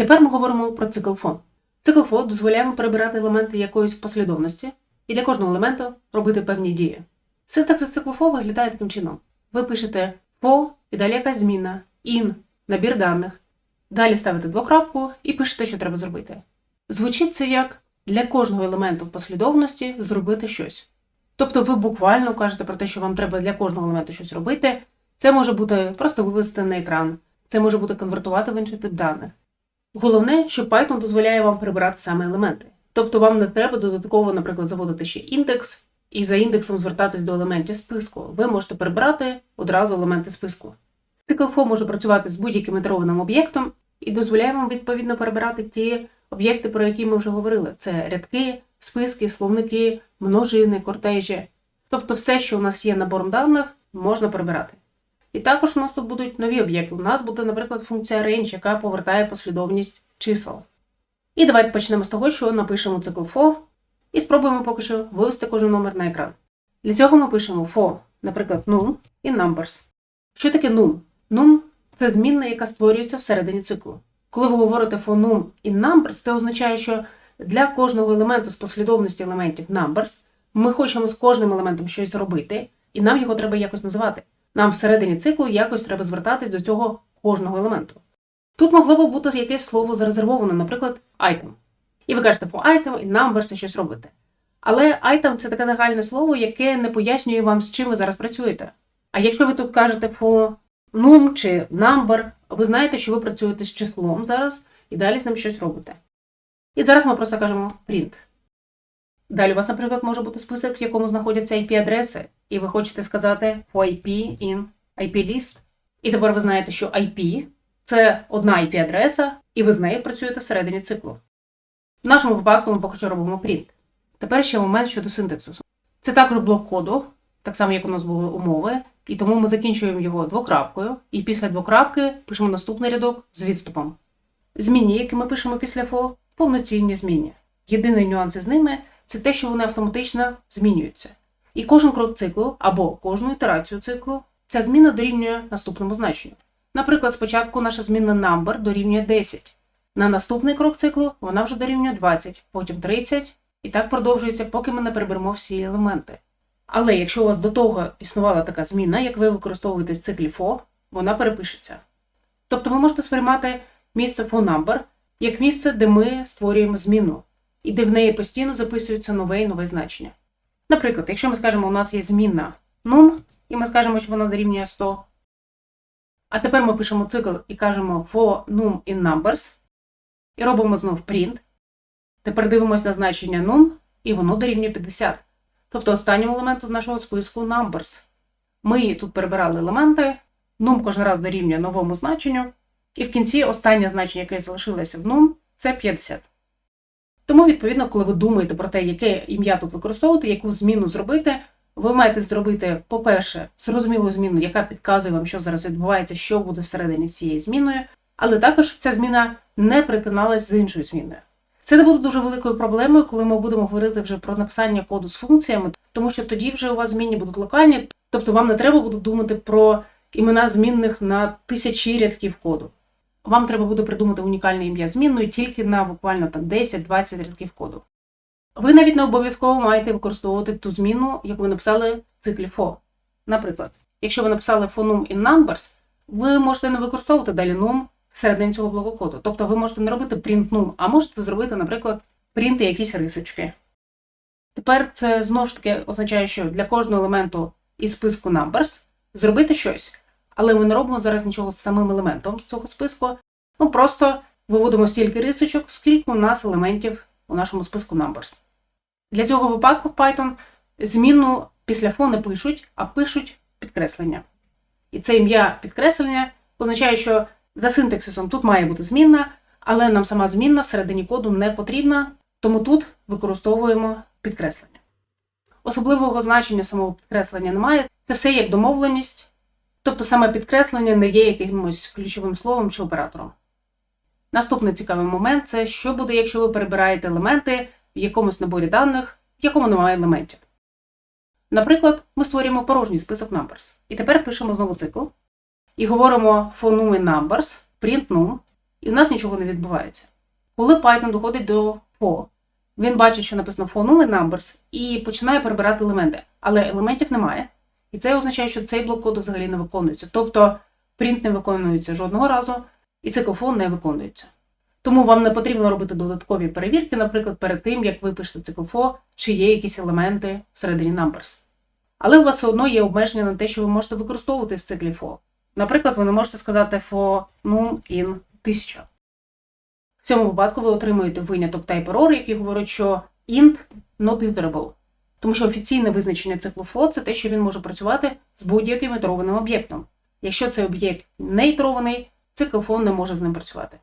Тепер ми говоримо про цикл for. Цикл for дозволяє вам перебирати елементи якоїсь послідовності і для кожного елементу робити певні дії. Синтаксис циклу for виглядає таким чином. Ви пишете for і далі якась зміна, in, набір даних. Далі ставите двокрапку і пишете, що треба зробити. Звучить це як для кожного елементу в послідовності зробити щось. Тобто ви буквально кажете про те, що вам треба для кожного елементу щось робити. Це може бути просто вивести на екран, це може бути конвертувати в інший тип даних. Головне, що Python дозволяє вам прибирати саме елементи. Тобто вам не треба додатково, наприклад, заводити ще індекс і за індексом звертатись до елементів списку. Ви можете перебирати одразу елементи списку. Цикл for може працювати з будь-яким ітерованим об'єктом і дозволяє вам відповідно перебирати ті об'єкти, про які ми вже говорили: це рядки, списки, словники, множини, кортежі. Тобто все, що у нас є набором даних, можна перебирати. І також у нас тут будуть нові об'єкти. У нас буде, наприклад, функція range, яка повертає послідовність чисел. І давайте почнемо з того, що напишемо цикл for і спробуємо поки що вивести кожен номер на екран. Для цього ми пишемо for, наприклад, num і numbers. Що таке num? Num – це змінна, яка створюється всередині циклу. Коли ви говорите for num і numbers, це означає, що для кожного елементу з послідовності елементів numbers ми хочемо з кожним елементом щось зробити, і нам його треба якось називати. Нам всередині циклу якось треба звертатись до цього кожного елементу. Тут могло б бути якесь слово зарезервоване, наприклад, item. І ви кажете по item і numbers і щось робите. Але item це таке загальне слово, яке не пояснює вам, з чим ви зараз працюєте. А якщо ви тут кажете for num чи number, ви знаєте, що ви працюєте з числом зараз і далі з ним щось робите. І зараз ми просто кажемо print. Далі у вас, наприклад, може бути список, в якому знаходяться IP-адреси, і ви хочете сказати for IP in IP-list. І тепер ви знаєте, що IP це одна IP-адреса, і ви з нею працюєте всередині циклу. В нашому випадку ми поки що робимо print. Тепер ще момент щодо синтаксису. Це також блок коду, так само, як у нас були умови, і тому ми закінчуємо його двокрапкою, і після двокрапки пишемо наступний рядок з відступом. Змінні, які ми пишемо після for, повноцінні змінні. Єдиний нюанс із ними це те, що вони автоматично змінюються. І кожен крок циклу або кожну ітерацію циклу ця зміна дорівнює наступному значенню. Наприклад, спочатку наша змінна number дорівнює 10. На наступний крок циклу вона вже дорівнює 20, потім 30, і так продовжується, поки ми не переберемо всі елементи. Але якщо у вас до того існувала така зміна, як ви використовуєте в циклі for, вона перепишеться. Тобто ви можете сприймати місце for number як місце, де ми створюємо зміну, і де в неї постійно записується нове і нове значення. Наприклад, якщо ми скажемо, у нас є змінна num, і ми скажемо, що вона дорівнює 100. А тепер ми пишемо цикл і кажемо for num in numbers, і робимо знов print. Тепер дивимося на значення num, і воно дорівнює 50. Тобто останньому елементу з нашого списку numbers. Ми тут перебирали елементи, num кожен раз дорівнює новому значенню, і в кінці останнє значення, яке залишилося в num, це 50. Тому, відповідно, коли ви думаєте про те, яке ім'я тут використовувати, яку зміну зробити, ви маєте зробити, по-перше, зрозумілу зміну, яка підказує вам, що зараз відбувається, що буде всередині з цією зміною, але також ця зміна не притиналась з іншою зміною. Це не буде дуже великою проблемою, коли ми будемо говорити вже про написання коду з функціями, тому що тоді вже у вас змінні будуть локальні, тобто вам не треба буде думати про імена змінних на тисячі рядків коду. Вам треба буде придумати унікальне ім'я змінної тільки на буквально там 10-20 рядків коду. Ви навіть не обов'язково маєте використовувати ту зміну, яку ви написали в циклі for. Наприклад, якщо ви написали for num in numbers, ви можете не використовувати далі num всередині цього блоку коду. Тобто ви можете не робити print num, а можете зробити, наприклад, print якісь рисочки. Тепер це знову ж таки означає, що для кожного елементу із списку numbers зробити щось. Але ми не робимо зараз нічого з самим елементом з цього списку. Ми просто виводимо стільки рисочок, скільки у нас елементів у нашому списку numbers. Для цього випадку в Python зміну після for не пишуть, а пишуть підкреслення. І це ім'я підкреслення означає, що за синтаксисом тут має бути змінна, але нам сама змінна всередині коду не потрібна, тому тут використовуємо підкреслення. Особливого значення самого підкреслення немає. Це все як домовленість. Тобто саме підкреслення не є якимось ключовим словом чи оператором. Наступний цікавий момент це що буде, якщо ви перебираєте елементи в якомусь наборі даних, в якому немає елементів. Наприклад, ми створюємо порожній список numbers. І тепер пишемо знову цикл. І говоримо in numbers, print num. і у нас нічого не відбувається. Коли Python доходить до for, він бачить, що написано null numbers, і починає перебирати елементи, але елементів немає. І це означає, що цей блок коду взагалі не виконується. Тобто print не виконується жодного разу, і цикл for не виконується. Тому вам не потрібно робити додаткові перевірки, наприклад, перед тим, як ви пишете цикл for, чи є якісь елементи всередині numbers. Але у вас все одно є обмеження на те, що ви можете використовувати в циклі for. Наприклад, ви не можете сказати for num in 1000. В цьому випадку ви отримуєте виняток type error, який говорить, що int not iterable. Тому що офіційне визначення циклу це те, що він може працювати з будь-яким ітерованим об'єктом. Якщо цей об'єкт не ітерований, цикл не може з ним працювати.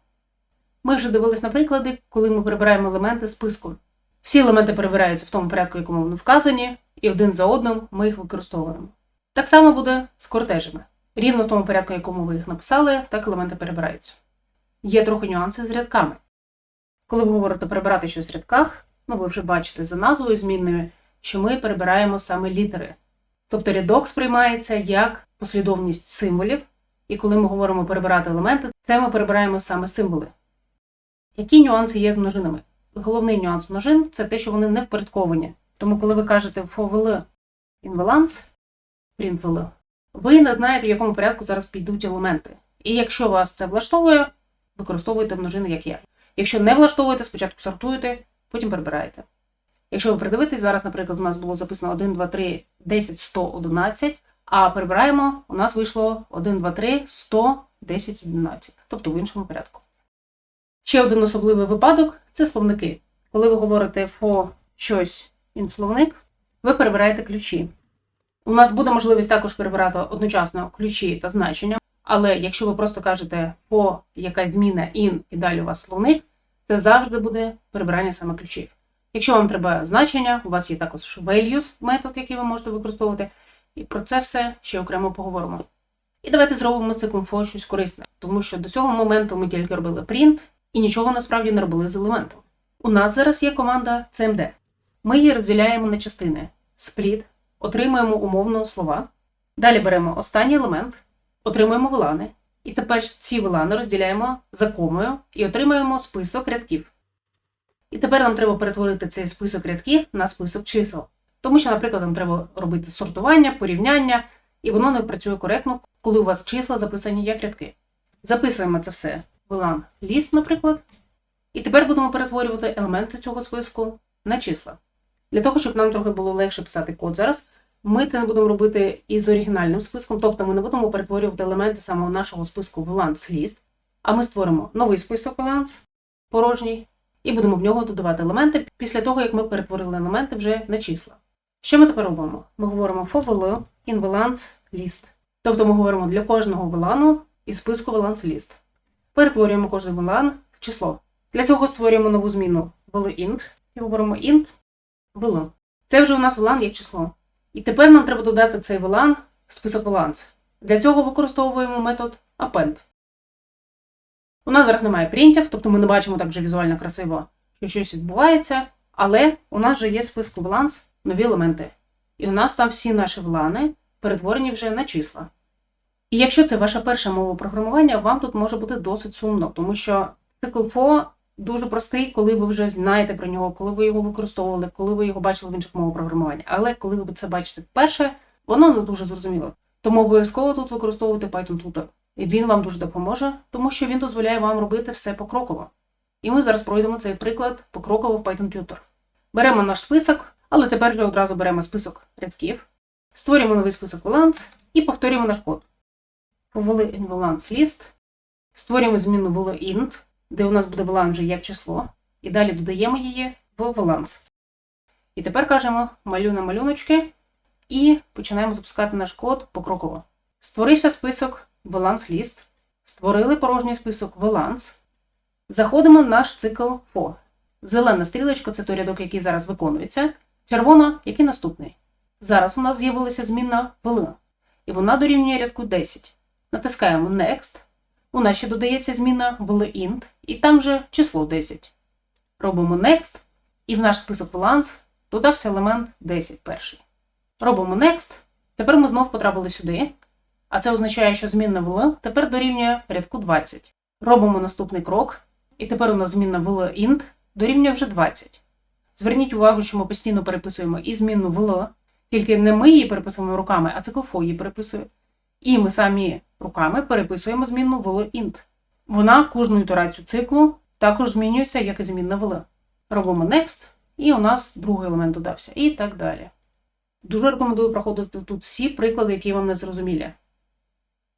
Ми вже дивились на приклади, коли ми перебираємо елементи списку. Всі елементи перебираються в тому порядку, якому вони вказані, і один за одним ми їх використовуємо. Так само буде з кортежами. Рівно в тому порядку, якому ви їх написали, так елементи перебираються. Є трохи нюанси з рядками. Коли ви говорите перебирати щось в рядках, ну ви вже бачите за назвою змінною, що ми перебираємо саме літери. Тобто рядок сприймається як послідовність символів, і коли ми говоримо перебирати елементи, це ми перебираємо саме символи. Які нюанси є з множинами? Головний нюанс множин це те, що вони не впорядковані. Тому, коли ви кажете for VL in balance, print VL, ви не знаєте, в якому порядку зараз підуть елементи. І якщо вас це влаштовує, використовуєте множини, як я. Якщо не влаштовуєте, спочатку сортуєте, потім перебираєте. Якщо ви придивитесь, зараз, наприклад, у нас було записано 1, 2, 3, 10, 100, 11, а перебираємо, у нас вийшло 1, 2, 3, 100, 10, 11. Тобто в іншому порядку. Ще один особливий випадок це словники. Коли ви говорите for щось in словник, ви перебираєте ключі. У нас буде можливість також перебирати одночасно ключі та значення, але якщо ви просто кажете for якась зміна in і далі у вас словник, це завжди буде перебирання саме ключів. Якщо вам треба значення, у вас є також values метод, який ви можете використовувати, і про це все ще окремо поговоримо. І давайте зробимо з циклом for щось корисне, тому що до цього моменту ми тільки робили print і нічого насправді не робили з елементом. У нас зараз є команда CMD. Ми її розділяємо на частини split, отримуємо умовно слова. Далі беремо останній елемент, отримуємо вилани. І тепер ці вилани розділяємо за комою і отримуємо список рядків. І тепер нам треба перетворити цей список рядків на список чисел. Тому що, наприклад, нам треба робити сортування, порівняння, і воно не працює коректно, коли у вас числа записані як рядки. Записуємо це все в VLAN list, наприклад. І тепер будемо перетворювати елементи цього списку на числа. Для того, щоб нам трохи було легше писати код зараз, ми це не будемо робити із оригінальним списком, тобто ми не будемо перетворювати елементи саме нашого списку в VLANs list, а ми створимо новий список VLANs, порожній, і будемо в нього додавати елементи після того, як ми перетворили елементи вже на числа. Що ми тепер робимо? Ми говоримо for VL in VLANs list. Тобто ми говоримо для кожного VLAN із списку VLANs list. Перетворюємо кожен VLAN в число. Для цього створюємо нову зміну VLInt і говоримо int VL. Це вже у нас VLAN як число. І тепер нам треба додати цей VLAN в список VLANs. Для цього використовуємо метод append. У нас зараз немає принтів, тобто ми не бачимо так вже візуально красиво, що щось відбувається, але у нас вже є списку VLANs нові елементи. І у нас там всі наші влани перетворені вже на числа. І якщо це ваша перша мова програмування, вам тут може бути досить сумно, тому що цикл FO дуже простий, коли ви вже знаєте про нього, коли ви його використовували, коли ви його бачили в інших мовах програмування. Але коли ви це бачите вперше, воно не дуже зрозуміло. Тому обов'язково тут використовуйте Python Tutor. Він вам дуже допоможе, тому що він дозволяє вам робити все покроково. І ми зараз пройдемо цей приклад покроково в Python Tutor. Беремо наш список, але тепер вже одразу беремо список рядків, створюємо новий список VLANs і повторюємо наш код. Повели in VLANs list, створюємо зміну VLInt, де у нас буде VLAN вже як число, і далі додаємо її в VLANs. І тепер кажемо малю на малюночки і починаємо запускати наш код покроково. Створився список VLANs list, створили порожній список VLANs, заходимо в наш цикл for. Зелена стрілочка це той рядок, який зараз виконується. Червона, який наступний. Зараз у нас з'явилася змінна VL, і вона дорівнює рядку 10. Натискаємо Next. У нас ще додається зміна VLInt, і там вже число 10. Робимо Next, і в наш список VLANs додався елемент 10 перший. Робимо Next. Тепер ми знов потрапили сюди. А це означає, що змінна VL тепер дорівнює рядку 20. Робимо наступний крок. І тепер у нас змінна val int дорівнює вже 20. Зверніть увагу, що ми постійно переписуємо і змінну val, тільки не ми її переписуємо руками, а циклофо її переписує. І ми самі руками переписуємо змінну val int. Вона кожну ітерацію циклу також змінюється, як і змінна val. Робимо next, і у нас другий елемент додався, і так далі. Дуже рекомендую проходити тут всі приклади, які вам не зрозумілі.